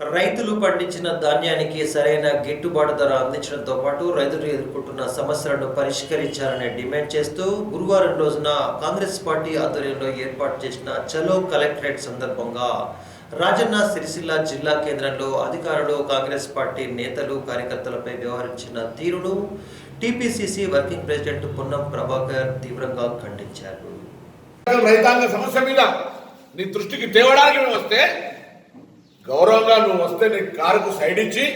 రైతులు పండించిన ధాన్యానికి సరైన గిట్టుబాటు ధర అందించడంతో పాటు రైతులు ఎదుర్కొంటున్న సమస్యలను పరిష్కరించాలని డిమాండ్ చేస్తూ గురువారం రోజున కాంగ్రెస్ పార్టీ ఆధ్వర్యంలో ఏర్పాటు చేసిన చలో కలెక్టరేట్ సందర్భంగా రాజన్న సిరిసిల్ల జిల్లా కేంద్రంలో అధికారులు కాంగ్రెస్ పార్టీ నేతలు కార్యకర్తలపై వ్యవహరించిన తీరును TPCC working president Ponnam Prabhakar తీవ్రంగా ఖండించారు. రైతాంగ సమస్య మీద నీ దృష్టికి తేవడానికి వస్తే గౌరవంగా నువ్వు వస్తే నీ కారుకు సైడ్ ఇచ్చి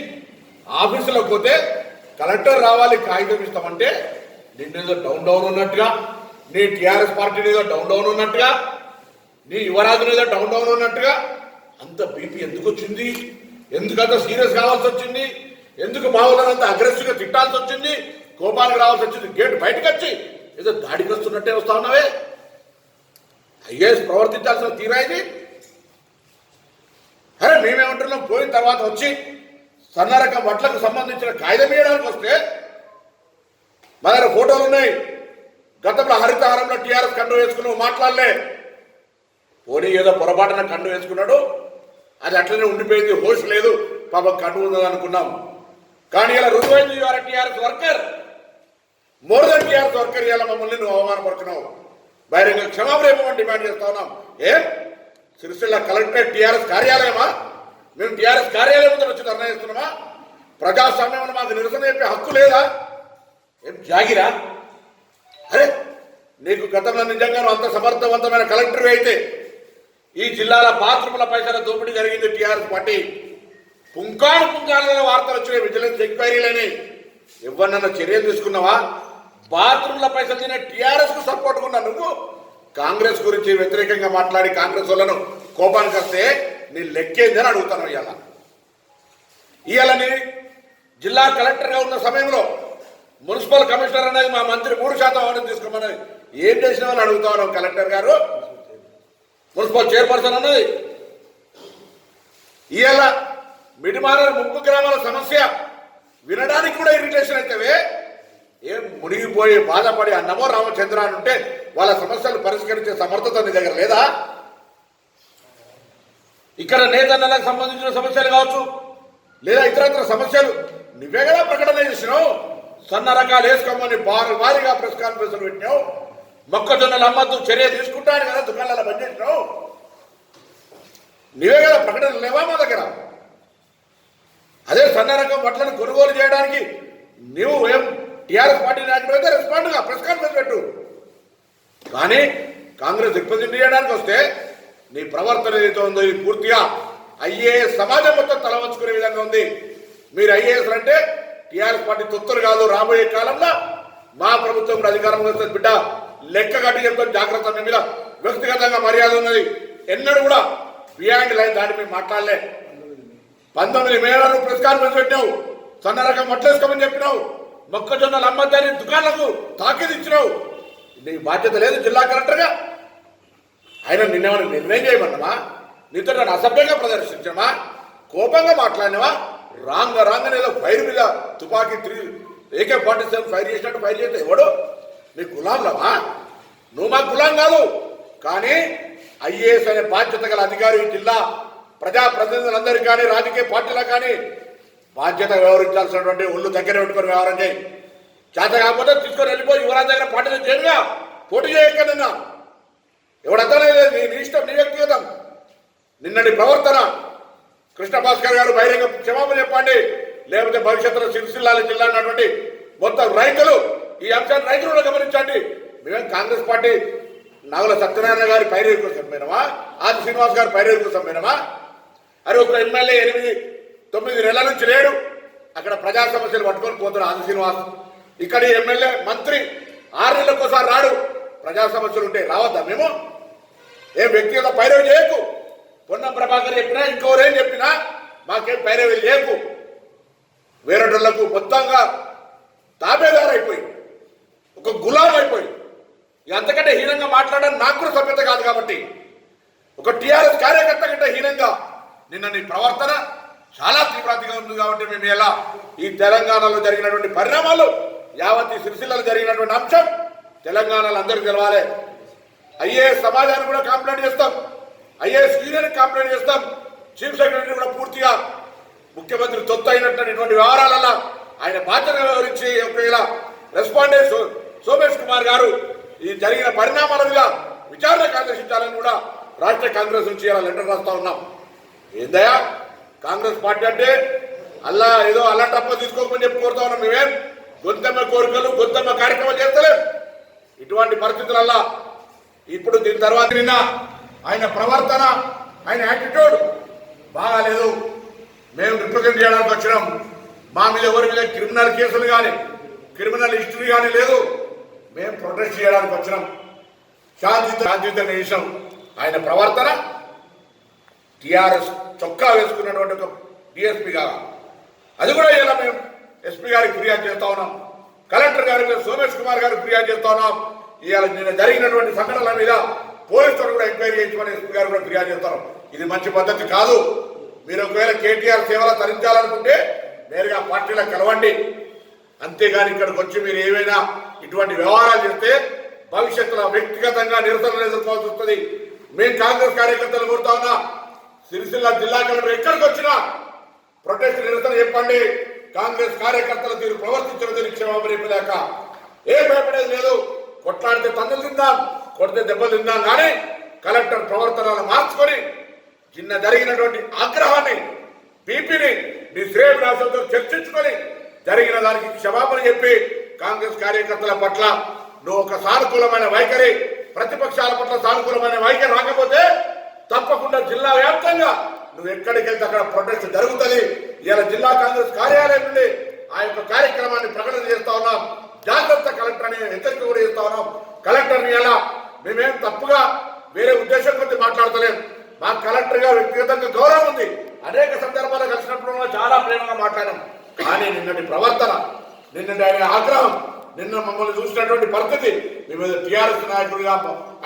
ఆఫీసులోకి పోతే కలెక్టర్ రావాలి కాగితం ఇస్తామంటే నిన్నేదో డౌన్ డౌన్ ఉన్నట్టుగా నీ టీఆర్ఎస్ పార్టీ ఏదో డౌన్ డౌన్ ఉన్నట్టుగా నీ యువరాజు ఏదో డౌన్ డౌన్ ఉన్నట్టుగా అంత బీపీ ఎందుకు వచ్చింది? ఎందుకంత సీరియస్ కావాల్సి వచ్చింది? ఎందుకు మా అగ్రెసివ్గా తిట్టాల్సి వచ్చింది? కోపానికి రావాల్సి వచ్చింది? గేట్ బయటకు వచ్చి ఏదో దాడికి వస్తున్నట్టే వస్తా ఉన్నావే? ఐఏఎస్ ప్రవర్తించాల్సిన తీరా ఇది? అరే పోయిన తర్వాత వచ్చి సన్నరకం వడ్లకు సంబంధించిన కాగితం వేయడానికి వస్తే మా దగ్గర ఫోటోలు ఉన్నాయి. గతంలో హరితహారంలో టీఆర్ఎస్ కండు వేసుకుని మాట్లాడలే. పోనీ ఏదో పొరపాటున కండు వేసుకున్నాడు. అది అట్లనే ఉండిపోయింది హోష్ లేదు. పాప కండు ఉందని అనుకున్నాం. కానీ ఇలా రుజువైంది your TRS worker. More than TRS worker ఇలా మమ్మల్ని నువ్వు అవమానపడుతున్నావు బహిరంగ క్షమాపణ ఇవ్వమని డిమాండ్ చేస్తా ఉన్నాం. ఏ? సిరిసిల్ల కలెక్టరేట్ టీఆర్ఎస్ కార్యాలయమా? మేము టీఆర్ఎస్ కార్యాలయం ముందు వచ్చి ధర్నా చేస్తున్నామా? ప్రజాస్వామ్యంలో మాకు నిరసన చెప్పే హక్కు లేదా? ఏం జాగిరా? అరే నీకు గతంలో నిజంగా అంత సమర్థవంతమైన కలెక్టర్ అయితే ఈ జిల్లాల బాత్రూముల పైసల దోపిడీ జరిగింది టీఆర్ఎస్ పార్టీ. పుంకాను పుంకాలలో వార్తలు వచ్చినాయి విజిలెన్స్ ఎంక్వైరీలని ఎవరినన్నా చర్యలు తీసుకున్నావా? బాత్రూంల పైసలు తినే టీఆర్ఎస్కు సపోర్ట్ ఉన్నా నువ్వు? కాంగ్రెస్ గురించి వ్యతిరేకంగా మాట్లాడి కాంగ్రెస్ వాళ్ళను కోపానికి వస్తే నీ లెక్కేందని అడుగుతాను ఇవాళ ఇవాళ నీ జిల్లా కలెక్టర్గా ఉన్న సమయంలో మున్సిపల్ కమిషనర్ అనేది మా మంత్రి మూడు శాతం ఆర్డర్ తీసుకోమని ఏం చేసిన వాళ్ళు అడుగుతా కలెక్టర్ గారు? మున్సిపల్ చైర్పర్సన్ అన్నది. ఇవాళ మిడిమార ముప్పు గ్రామాల సమస్య వినడానికి కూడా ఇరిటేషన్ అవుతావే ఏం మునిగిపోయి బాధపడి అన్నమో రామచంద్ర అని ఉంటే వాళ్ళ సమస్యలు పరిష్కరించే సమర్థత నీ దగ్గర లేదా? ఇక్కడ నేతన్నలకు సంబంధించిన సమస్యలు కావచ్చు లేదా ఇతరత్ర సమస్యలు నువ్వే కదా ప్రకటన చేసినావు. సన్న రకాలు వేసుకోమని భారీ భారీగా ప్రెస్ కాన్ఫరెన్స్ పెట్టినావు. మొక్కజొన్నలు అమ్మద్దు చర్య తీసుకుంటాను కదా దుకాణాల పనిచేసినావు నువ్వే కదా ప్రకటన లేవా మా దగ్గర? అదే సన్న రకం వడ్లను కొనుగోలు చేయడానికి నువ్వు ఏం టీఆర్ఎస్ పార్టీ నాయకుడు అయితే రెస్పాండ్గా ప్రెస్ కాన్ఫరెన్స్ పెట్టు. కానీ కాంగ్రెస్ దిగ్పతి చేయడానికి వస్తే నీ ప్రవర్తన ఏదైతే ఉందో ఇది పూర్తిగా ఐఏఎస్ సమాజం మొత్తం తలవంచుకునే విధంగా ఉంది. మీరు ఐఏఎస్ అంటే టీఆర్ఎస్ పార్టీ తొత్తులు కాదు రాబోయే కాలంలో మా ప్రభుత్వం కూడా అధికారంలో బిడ్డ లెక్క కట్టి చెప్తాం జాగ్రత్త మీ మీద. వ్యక్తిగతంగా మర్యాద ఉన్నది. ఎన్నడూ కూడా బియాండ్ లైన్ దాటి మేము మాట్లాడలే. పంతొమ్మిది మేళాలు ప్రెస్ కాన్ఫరెన్స్ పెట్టినావు సన్న రకం మట్లేసుకోమని చెప్పినావు. మొక్కజొన్నలు అమ్మద్దని దుకాణాలకు తాకీదు ఇచ్చినావు. నీ బాధ్యత లేదు జిల్లా కలెక్టర్గా. ఆయన నిన్నేమైనా నిర్ణయం చేయమన్నావా? నీతో నన్ను అసభ్యంగా ప్రదర్శించమా? కోపంగా మాట్లాడినవా? రాంగ రాంగ ఏదో ఫైర్ మీద తుపాకీ three AK forty seven fire చేసినట్టు ఫైర్ చేస్తే ఎవడు? నీ గులాంలవా? నువ్వు మా గులాం కాదు. కానీ ఐఏఎస్ అనే బాధ్యత గల అధికారి జిల్లా జిల్లా ప్రజాప్రతినిధులందరికీ కానీ రాజకీయ పార్టీలకు కానీ బాధ్యత వ్యవహరించాల్సినటువంటి ఒళ్ళు దగ్గర పెట్టుకొని వ్యవహారం చేయి. చేత కాకపోతే తీసుకొని వెళ్ళిపోయి యువరాజ్ దగ్గర పార్టీలో చేరుగా. పోటీ చేయక ఎవడతనే లేదు నీ ఇష్టం నీ వ్యక్తిగతం. నిన్నటి ప్రవర్తన. కృష్ణ భాస్కర్ గారు బహిరంగ క్షమాపణ చెప్పండి. లేకపోతే భవిష్యత్తులో సిరిసిల్లాల జిల్లా అన్నటువంటి మొత్తం రైతులు ఈ అంశాన్ని రైతులు గమనించండి. మేమేం కాంగ్రెస్ పార్టీ నాగుల సత్యనారాయణ గారి పైరేరు కోసం మేనమా ఆది శ్రీనివాస్ గారి పైరేరు కోసం పోయినామా? అరే ఒక ఎమ్మెల్యే ఎనిమిది తొమ్మిది నెలల నుంచి లేడు. అక్కడ ప్రజా సమస్యలు పట్టుకొని పోతున్నారు ఆది శ్రీనివాస్. ఇక్కడ ఎమ్మెల్యే మంత్రి ఆరు నెలలకోసారి రాడు. ప్రజా సమస్యలు ఉంటే రావద్దా మేము? ఏ వ్యక్తిగత పైరవి చేయకు. పొన్నం ప్రభాకర్ చెప్పినా ఇంకోరేం చెప్పినా మాకేం పైరవి చేయకు వేరేటోళ్ళకు మొత్తంగా తాబేదారు అయిపోయి ఒక గులాం అయిపోయి అంతకంటే హీనంగా మాట్లాడడం నాకు కూడా సభ్యత కాదు కాబట్టి. ఒక టీఆర్ఎస్ కార్యకర్త కంటే హీనంగా నిన్న నీ ప్రవర్తన చాలా తీవ్రతగా ఉంది కాబట్టి మేము ఎలా ఈ తెలంగాణలో జరిగినటువంటి పరిణామాలు యావత్ ఈ సిరిసిల్లలో జరిగినటువంటి అంశం తెలంగాణలో అందరికీ తెలవాలి. ఐఏఎస్ సమాజానికి కూడా కంప్లైంట్ చేస్తాం. ఐఏఎస్ యూనియన్ కంప్లైంట్ చేస్తాం. చీఫ్ సెక్రటరీ కూడా పూర్తిగా ముఖ్యమంత్రి తొత్తు అయినటువంటి వ్యవహారాలలో ఆయన బాధ్యత గురించి ఒకవేళ రెస్పాండ్ సో- సోమేష్ కుమార్ గారు ఈ జరిగిన పరిణామాల మీద విచారణకు ఆదేశించాలని కూడా రాష్ట్ర కాంగ్రెస్ నుంచి ఇలా లెటర్ రాస్తా ఉన్నాం. ఏందయ్యా? కాంగ్రెస్ పార్టీ అంటే అల్లా ఏదో అల్లా తప్ప తీసుకోకమని చెప్పి కోరుతా ఉన్నాం. మేమేం గొంతమ్మ కోరికలు గొంతమ్మ కార్యక్రమం చేస్తలేం. ఇటువంటి పరిస్థితులల్లా ఇప్పుడు దీని తర్వాత నిన్న ఆయన ప్రవర్తన ఆయన యాటిట్యూడ్ బాగాలేదు. మేము రిప్రజెంట్ చేయడానికి వచ్చినాం. మా మీద ఎవరి క్రిమినల్ కేసులు కానీ క్రిమినల్ హిస్టరీ కానీ లేదు. మేము ప్రొటెస్ట్ చేయడానికి వచ్చినాం. శాంతియుత శాంతియుతంగా చేసాం ఆయన ప్రవర్తన టిఆర్ఎస్ చొక్కా వేసుకున్నటువంటి ఒక డిఎస్పీగా అది కూడా ఇలా మేము ఎస్పీ గారికి ఫిర్యాదు చేస్తా ఉన్నాం. కలెక్టర్ గారి సోమేష్ కుమార్ గారికి ఫిర్యాదు చేస్తా ఉన్నాం. ఇవాళ నిన్న జరిగినటువంటి సంఘటనల మీద పోలీసులు కూడా ఎంక్వైరీ చేయించమని ఎస్పీ గారు కూడా ఫిర్యాదు చేస్తారు. ఇది మంచి పద్ధతి కాదు. మీరు ఒకవేళ కేటీఆర్ సేవలు తరించాలనుకుంటే నేరుగా పార్టీలో కలవండి. అంతేగాని ఇక్కడికి వచ్చి మీరు ఏమైనా ఇటువంటి వ్యవహారాలు చేస్తే భవిష్యత్తులో వ్యక్తిగతంగా నిరసనలు ఎదుర్కోవాల్సి వస్తుంది. మేము కాంగ్రెస్ కార్యకర్తలు కోరుతా ఉన్నా. సిరిసిల్ల జిల్లా కలెక్టర్ ఎక్కడికి వచ్చినా ప్రొటెస్ట్ నిరసన చెప్పండి. కాంగ్రెస్ కార్యకర్తలు తీరు ప్రవర్తించిన తీరు క్షమాపణ ఏం భయపడేది లేదు. కొట్లాడితే తన్నులు తిందాం కొడితే దెబ్బలు తిందాం కానీ కలెక్టర్ ప్రవర్తనలు మార్చుకొని చిన్న జరిగినటువంటి ఆగ్రహాన్ని బీపీని నీ శ్రేయభిలాషంతో చర్చించుకొని జరిగిన దానికి క్షమాపణ చెప్పి కాంగ్రెస్ కార్యకర్తల పట్ల నువ్వు ఒక సానుకూలమైన వైఖరి ప్రతిపక్షాల పట్ల సానుకూలమైన వైఖరి రాకపోతే తప్పకుండా జిల్లా వ్యాప్తంగా నువ్వు ఎక్కడికి వెళ్తే అక్కడ ప్రొటెస్ట్ జరుగుతుంది. ఇలా జిల్లా కాంగ్రెస్ కార్యాలయం నుండి ఆ యొక్క కార్యక్రమాన్ని ప్రకటన చేస్తా ఉన్నాం. జాగ్రత్త కలెక్టర్ అని హెచ్చరిక కూడా చేస్తా ఉన్నాం. కలెక్టర్ని ఎలా మేమేం తప్పుగా వేరే ఉద్దేశం కొద్ది మాట్లాడతలేం. మా కలెక్టర్గా వ్యక్తిగతంగా గౌరవం ఉంది. అనేక సందర్భాలు కలిసినప్పుడు చాలా ప్రేమగా మాట్లాడాం. కానీ నిన్నటి ప్రవర్తన నిన్నటి ఆయన ఆగ్రహం నిన్న మమ్మల్ని చూసినటువంటి పరిస్థితి మీ మీద టీఆర్ఎస్ నాయకుడిగా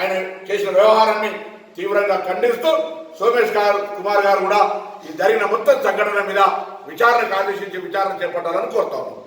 ఆయన చేసిన వ్యవహారాన్ని తీవ్రంగా ఖండిస్తూ సోమేష్ గారు కుమార్ గారు కూడా ఈ జరిగిన మొత్తం సంఘటన మీద విచారణకు ఆదేశించి విచారణ చేపట్టాలని కోరుతా ఉన్నాం.